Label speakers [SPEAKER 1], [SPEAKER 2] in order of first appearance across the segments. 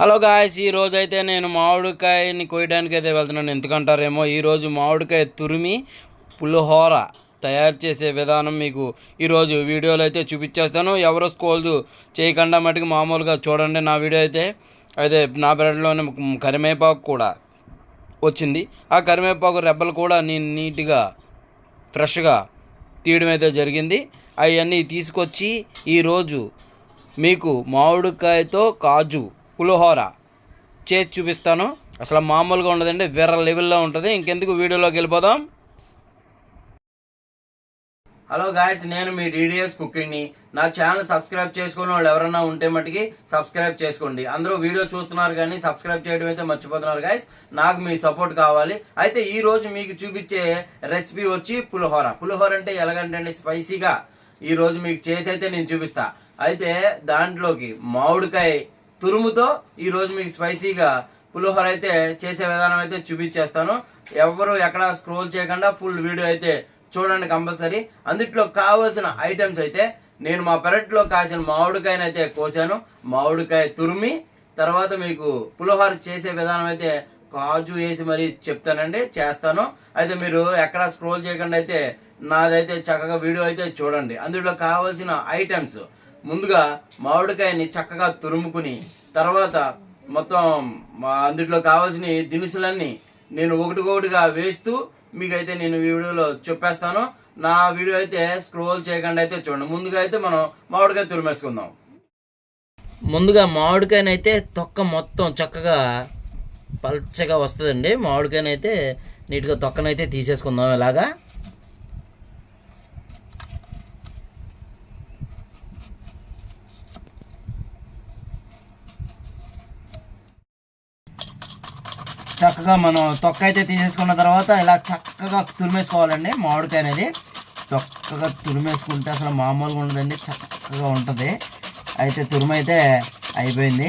[SPEAKER 1] Hello guys ఈ రోజు అయితే నేను మామిడికాయని కోయడానికి అయితే వెళ్తున్నాను. ఎందుకంటారేమో ఈరోజు మామిడికాయ తురిమి పులిహోర తయారు చేసే విధానం మీకు ఈరోజు వీడియోలో అయితే చూపించేస్తాను. ఎవరో స్కోల్ చేయకుండా మటుకు మామూలుగా చూడండి నా వీడియో అయితే. అయితే నా బ్రెడ్లోనే కరివేపాకు కూడా వచ్చింది. ఆ కరివేపాకు రెబ్బలు కూడా నేను నీట్గా ఫ్రెష్గా తీయడం అయితే జరిగింది. అవన్నీ తీసుకొచ్చి ఈరోజు మీకు మామిడికాయతో కాజు పులిహోర. చేసి చూపిస్తాను. అసలు మామూలుగా ఉండదండి వేరే లెవెల్లో ఉంటుంది. ఇంకెందుకు వీడియోలోకి వెళ్ళిపోదాం. హలో గాయస్ నేను మీ డీడీఎస్ కుకింగ్ని నా ఛానల్ సబ్స్క్రైబ్ చేసుకున్న వాళ్ళు ఎవరైనా ఉంటే మటుకి సబ్స్క్రైబ్ చేసుకోండి. అందరూ వీడియో చూస్తున్నారు కానీ సబ్స్క్రైబ్ చేయడం అయితే మర్చిపోతున్నారు గాయస్. నాకు మీ సపోర్ట్ కావాలి. అయితే ఈ రోజు మీకు చూపించే రెసిపీ వచ్చి పులిహోర. పులిహోర అంటే ఎలాగంటే అండి స్పైసీగా ఈ రోజు మీకు చేసి అయితే నేను చూపిస్తా. అయితే దాంట్లోకి మామిడికాయ తురుముతో ఈరోజు మీకు స్పైసీగా పులిహోర అయితే చేసే విధానం అయితే చూపించేస్తాను. ఎవరు ఎక్కడ స్క్రోల్ చేయకుండా ఫుల్ వీడియో అయితే చూడండి కంపల్సరీ. అందుట్లో కావాల్సిన ఐటమ్స్ అయితే నేను మా పెరట్లో కాసిన మామిడికాయను అయితే కోసాను. మామిడికాయ తురిమి తర్వాత మీకు పులిహోర చేసే విధానం అయితే కాజు వేసి మరీ చెప్తానండి చేస్తాను. అయితే మీరు ఎక్కడ స్క్రోల్ చేయకుండా అయితే నాదైతే చక్కగా వీడియో అయితే చూడండి. అందులో కావాల్సిన ఐటమ్స్ ముందుగా మామిడికాయని చక్కగా తురుముకుని తర్వాత మొత్తం మా అందులో కావాల్సిన దినుసులన్నీ నేను ఒకటికొకటిగా వేస్తూ మీకైతే నేను ఈ వీడియోలో చెప్పేస్తాను. నా వీడియో అయితే స్క్రోల్ చేయకుండా అయితే చూడండి. ముందుగా అయితే మనం మామిడికాయ తురిమేసుకుందాం. ముందుగా మామిడికాయనైతే తొక్క మొత్తం చక్కగా పల్చగా వస్తుందండి. మామిడికాయనైతే నీట్గా తొక్కనైతే తీసేసుకుందాం ఇలాగా. చక్కగా మనం తొక్క అయితే తీసేసుకున్న తర్వాత ఇలా చక్కగా తురిమేసుకోవాలండి. మామిడికాయ అనేది చక్కగా తురిమేసుకుంటే అసలు మామూలుగా ఉండదండి చక్కగా ఉంటుంది. అయితే తురిమైతే అయిపోయింది.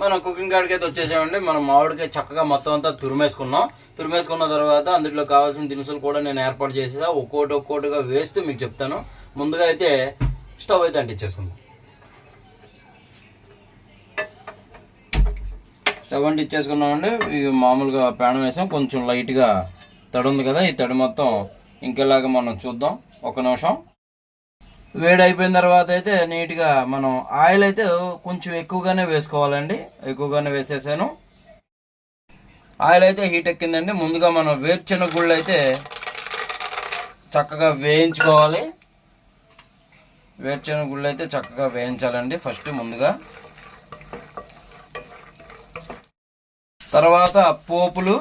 [SPEAKER 1] మనం కుకింగ్ కాడికి అయితే వచ్చేసామండి. మనం మామిడికాయ చక్కగా మొత్తం అంతా తురిమేసుకున్నాం. తురిమేసుకున్న తర్వాత అందులో కావాల్సిన దినుసులు కూడా నేను ఏర్పాటు చేసేసా. ఒక్కోటి ఒక్కోటిగా వేస్తూ మీకు చెప్తాను. ముందుగా అయితే స్టవ్ అయితే అంటించేసుకుందాం. స్టవ్ అంటించేసుకున్నామండి. ఇవి మామూలుగా పేడం వేసాం. కొంచెం లైట్గా తడి ఉంది కదా ఈ తడి మొత్తం ఇంకెలాగా మనం చూద్దాం. ఒక నిమిషం. వేడి అయిపోయిన తర్వాత అయితే నీట్గా మనం ఆయిల్ అయితే కొంచెం ఎక్కువగానే వేసుకోవాలండి. ఎక్కువగానే వేసేసాను. ఆయిల్ అయితే హీట్ ఎక్కిందండి. ముందుగా మనం వేర్చిన గుళ్ళు అయితే చక్కగా వేయించుకోవాలి. వేర్చిన గుళ్ళు అయితే చక్కగా వేయించాలండి ఫస్ట్ ముందుగా. తర్వాత పోపులు.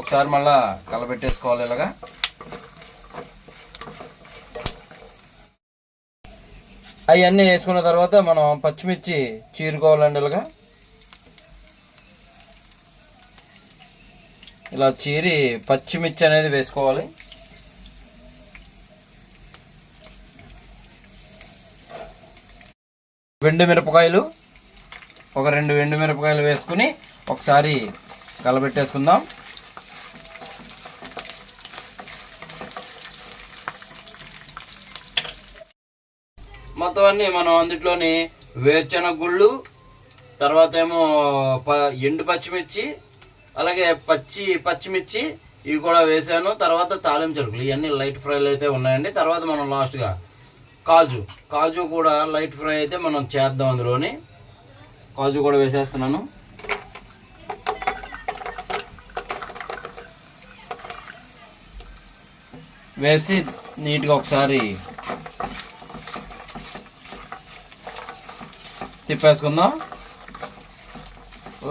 [SPEAKER 1] ఒకసారి మళ్ళా కలబెట్టేసుకోవాలి ఇలాగా. అవన్నీ వేసుకున్న తర్వాత మనం పచ్చిమిర్చి చీరుకోవాలండి ఇలాగా ఇలా చీరి పచ్చిమిర్చి అనేది వేసుకోవాలి. వెండి మిరపకాయలు ఒక రెండు వెండి మిరపకాయలు వేసుకుని ఒకసారి కలబెట్టేసుకుందాం. మొత్తం మనం అందుట్లోని వేరుచెనగ గుళ్ళు తర్వాత ఏమో ప ఎండు పచ్చిమిర్చి అలాగే పచ్చి పచ్చిమిర్చి ఇవి కూడా వేసాను. తర్వాత తాలిం చెరుకులు ఇవన్నీ లైట్ ఫ్రైలు అయితే ఉన్నాయండి. తర్వాత మనం లాస్ట్గా కాజు కాజు కూడా లైట్ ఫ్రై అయితే మనం చేద్దాం అందులోని. కాజు కూడా వేసేస్తున్నాను. వేసి నీట్గా ఒకసారి తిప్పేసుకుందాం.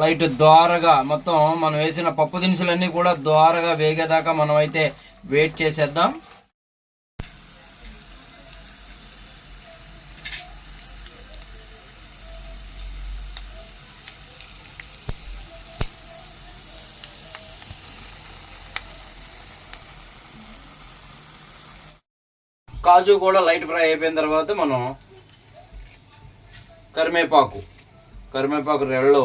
[SPEAKER 1] లైట్ ద్వారగా మొత్తం మనం వేసిన పప్పు దినుసులన్నీ కూడా ద్వారగా వేగేదాకా మనం అయితే వెయిట్ చేసేద్దాం. కాజు కూడా లైట్ ఫ్రై అయిపోయిన తర్వాత మనం కరివేపాకు. కరివేపాకు రెళ్ళు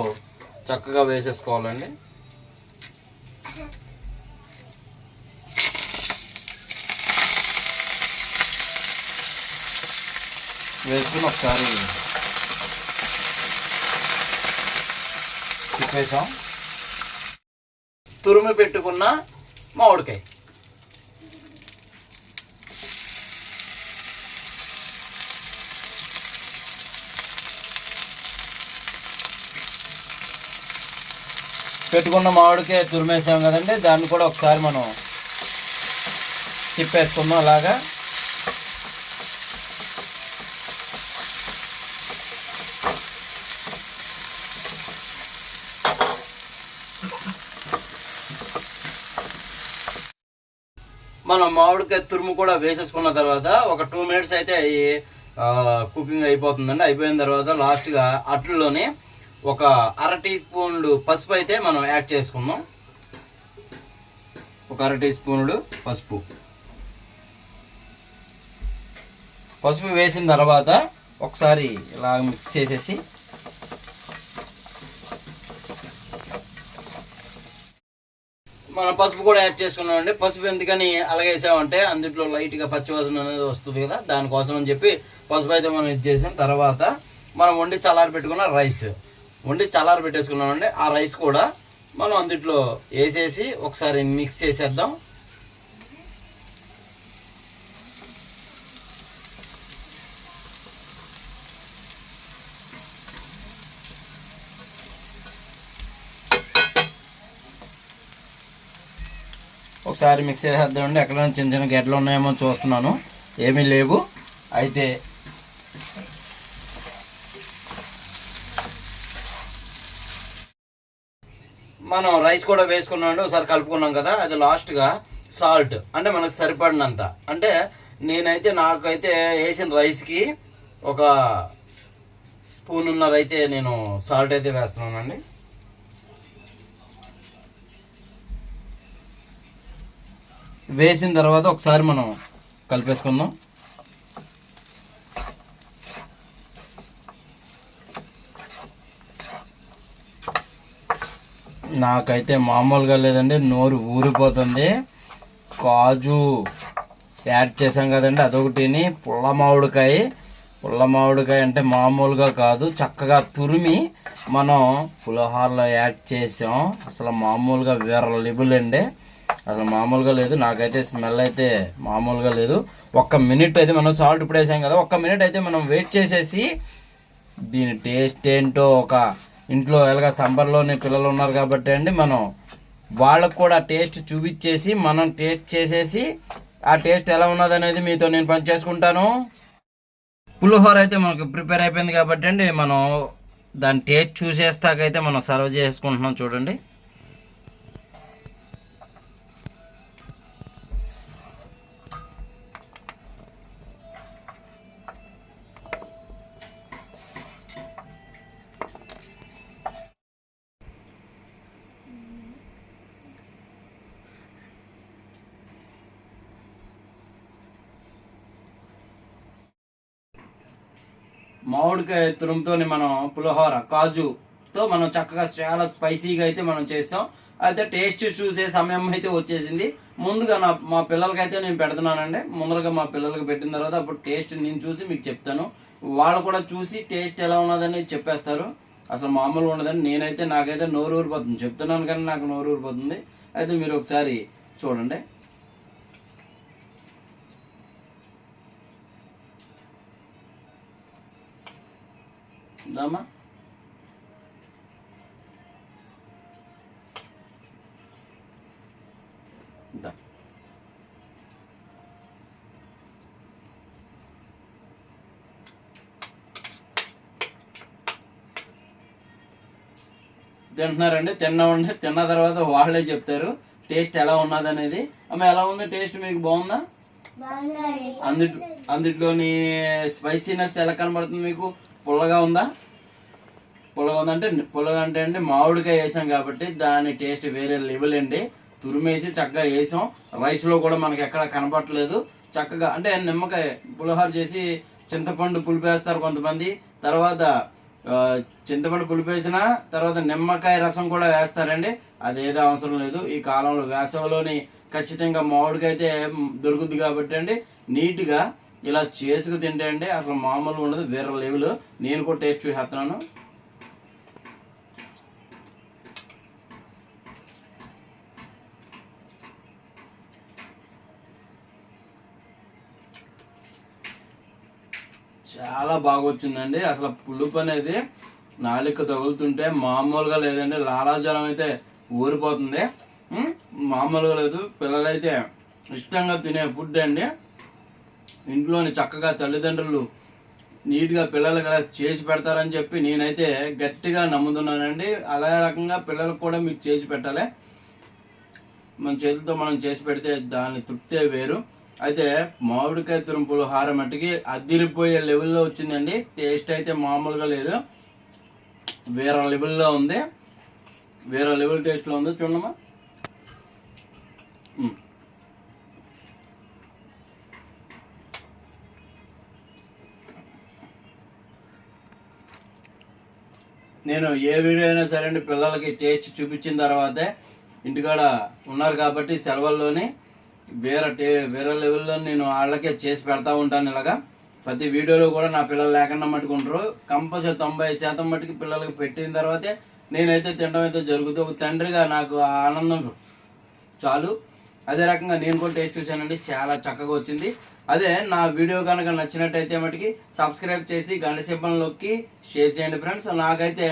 [SPEAKER 1] చక్కగా వేసేసుకోవాలండి. వేసుకుని ఒకసారి తిప్పేసాం తురుము పెట్టుకున్న మామిడికాయ. పెట్టుకున్న మామిడికే తురిమేసాం కదండి దాన్ని కూడా ఒకసారి మనం తిప్పేసుకుందాం అలాగా. మనం మామిడికాయ తురుము కూడా వేసేసుకున్న తర్వాత ఒక టూ మినిట్స్ అయితే అవి కుకింగ్ అయిపోతుందండి. అయిపోయిన తర్వాత లాస్ట్గా అట్లలోనే ఒక అర టీ స్పూన్లు పసుపు అయితే మనం యాడ్ చేసుకుందాం. ఒక అర టీ స్పూన్లు పసుపు. పసుపు వేసిన తర్వాత ఒకసారి ఇలా మిక్స్ చేసేసి మనం పసుపు కూడా యాడ్ చేసుకున్నామండి. పసుపు ఎందుకని అలాగే వేసామంటే అందులో లైట్గా పచ్చివాసన అనేది వస్తుంది కదా దానికోసం అని చెప్పి పసుపు అయితే మనం ఇది చేసిన తర్వాత మనం వండి చల్లారి పెట్టుకున్న రైస్. వండి చల్లారి పెట్టేసుకున్నామండి. ఆ రైస్ కూడా మనం అందుట్లో వేసేసి ఒకసారి మిక్స్ చేసేద్దాం. ఒకసారి మిక్స్ చేసేద్దామండి. ఎక్కడైనా చిన్న చిన్న గడ్డలు ఉన్నాయేమో చూస్తున్నాను. ఏమీ లేవు. అయితే మనం రైస్ కూడా వేసుకున్నాడు ఒకసారి కలుపుకున్నాం కదా అది లాస్ట్గా సాల్ట్ అంటే మనకు సరిపడినంత. అంటే నేనైతే నాకైతే వేసిన రైస్కి ఒక స్పూన్ ఉన్నర అయితే నేను సాల్ట్ అయితే వేస్తున్నానండి. వేసిన తర్వాత ఒకసారి మనం కలిపేసుకుందాం. నాకైతే మామూలుగా లేదండి నోరు ఊరిపోతుంది. కాజు యాడ్ చేసాం కదండి అదొకటిని. పుల్ల మామిడికాయ పుల్ల మామిడికాయ అంటే మామూలుగా కాదు చక్కగా తురిమి మనం పులిహోరలో యాడ్ చేసాం. అసలు మామూలుగా వేరే లిబుల్ అండి. అసలు మామూలుగా లేదు నాకైతే స్మెల్ అయితే మామూలుగా లేదు. ఒక్క మినిట్ అయితే మనం సాల్ట్ ఇప్పుడు వేసాం కదా ఒక్క మినిట్ అయితే మనం వెయిట్ చేసేసి దీని టేస్ట్ ఏంటో ఒక ఇంట్లో ఎలాగ సంబర్లోనే పిల్లలు ఉన్నారు కాబట్టి అండి మనం వాళ్ళకు కూడా టేస్ట్ చూపించేసి మనం టేస్ట్ చేసేసి ఆ టేస్ట్ ఎలా ఉన్నది అనేది మీతో నేను పని చేసుకుంటాను పులిహోర అయితే మనకు ప్రిపేర్ అయిపోయింది కాబట్టి అండి మనం దాని టేస్ట్ చూసేస్తాకైతే మనం సర్వ్ చేసుకుంటున్నాం చూడండి. మామిడికాయ తురుముతో మనం పులిహోర కాజుతో మనం చక్కగా చాలా స్పైసీగా అయితే మనం చేస్తాం. అయితే టేస్ట్ చూసే సమయం అయితే వచ్చేసింది. ముందుగా నా మా పిల్లలకైతే నేను పెడుతున్నానండి. ముందరగా మా పిల్లలకి పెట్టిన తర్వాత అప్పుడు టేస్ట్ నేను చూసి మీకు చెప్తాను. వాళ్ళు కూడా చూసి టేస్ట్ ఎలా ఉన్నదని చెప్పేస్తారు. అసలు మామూలు ఉండదని నేనైతే నాకైతే నోరు ఊరిపోతుంది చెప్తున్నాను కానీ నాకు నోరు ఊరిపోతుంది అయితే మీరు ఒకసారి చూడండి. దామా దా తింటున్నారండి? తిన్నామండి తిన్న తర్వాత వాళ్ళే చెప్తారు. టేస్ట్ ఎలా ఉన్నది అనేది అమ్మ ఎలా ఉంది టేస్ట్? మీకు బాగుందా? అందుట్ అందుట్లోని స్పైసీనెస్ ఎలా కనబడుతుంది మీకు? పుల్లగా ఉందా? పుల్లగా ఉందంటే పుల్లగా అంటే అండి మామిడికాయ వేసాం కాబట్టి దాని టేస్ట్ వేరే లెవెల్ అండి. తురిమేసి చక్కగా వేసాం. రైస్లో కూడా మనకి ఎక్కడ కనపడట్లేదు. చక్కగా అంటే నిమ్మకాయ పులిహోర చేసి చింతపండు పులిపేస్తారు కొంతమంది. తర్వాత చింతపండు పులిపేసిన తర్వాత నిమ్మకాయ రసం కూడా వేస్తారండి. అదేదో అవసరం లేదు. ఈ కాలంలో వేసవిలోని ఖచ్చితంగా మామిడికాయ అయితే దొరుకుద్ది కాబట్టి అండి. నీట్గా ఇలా చేసుకు తింటే అండి అసలు మామూలు ఉండదు. వేరే లెవెల్. నేను కూడా టేస్ట్ చూసేస్తున్నాను. చాలా బాగా వచ్చిందండి అసలు పులుపు అనేది నాలుక తగులుతుంటే మామూలుగా లేదండి. లాలాజలం అయితే ఊరిపోతుంది. మామూలుగా లేదు. పిల్లలైతే ఇష్టంగా తినే ఫుడ్ అండి. ఇంట్లోని చక్కగా తల్లిదండ్రులు నీట్గా పిల్లలకి అలా చేసి పెడతారని చెప్పి నేనైతే గట్టిగా నమ్ముతున్నానండి. అలా రకంగా పిల్లలకు కూడా మీకు చేసి పెట్టాలి. మన చేతులతో మనం చేసి పెడితే దాని తృప్తే వేరు. అయితే మామిడికాయ తురుంపులు హారం మట్టికి అదిరిపోయే లెవెల్లో వచ్చిందండి. టేస్ట్ అయితే మామూలుగా లేదు. వేరే లెవెల్లో ఉంది. వేరే లెవెల్ టేస్ట్లో ఉంది. చూడమ్మా. నేను ఏ వీడియో అయినా సరే అండి పిల్లలకి టేస్ట్ చూపించిన తర్వాతే ఇంటికాడ ఉన్నారు కాబట్టి సెలవుల్లోనే వేరే టే వేరే లెవెల్లో నేను వాళ్ళకే చేసి పెడతా ఉంటాను ఇలాగా. ప్రతి వీడియోలో కూడా నా పిల్లలు లేకుండా మట్టుకుంటారు కంపల్సరీ తొంభై శాతం మట్టుకు పిల్లలకి పెట్టిన తర్వాతే నేనైతే తినడం అయితే జరుగుతుంది. ఒక తండ్రిగా నాకు ఆ ఆనందం చాలు. అదే రకంగా నేను కూడా టేస్ట్ చూశానండి. చాలా చక్కగా వచ్చింది. అదే నా వీడియో కనుక నచ్చినట్టయితే మటుకి సబ్స్క్రైబ్ చేసి గంట సింబల్లోకి షేర్ చేయండి ఫ్రెండ్స్. నాకైతే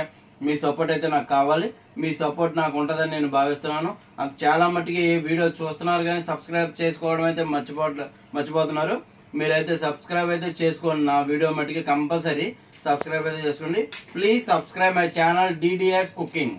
[SPEAKER 1] మీ సపోర్ట్ అయితే నాకు కావాలి. మీ సపోర్ట్ నాకు ఉంటుందని నేను భావిస్తున్నాను. నాకు చాలా మట్టుకి వీడియో చూస్తున్నారు కానీ సబ్స్క్రైబ్ చేసుకోవడం అయితే మర్చిపోవట్లే మర్చిపోతున్నారు. మీరైతే సబ్స్క్రైబ్ అయితే చేసుకోండి. నా వీడియో మట్టుకి కంపల్సరీ సబ్స్క్రైబ్ అయితే చేసుకోండి. Please subscribe my channel DDS cooking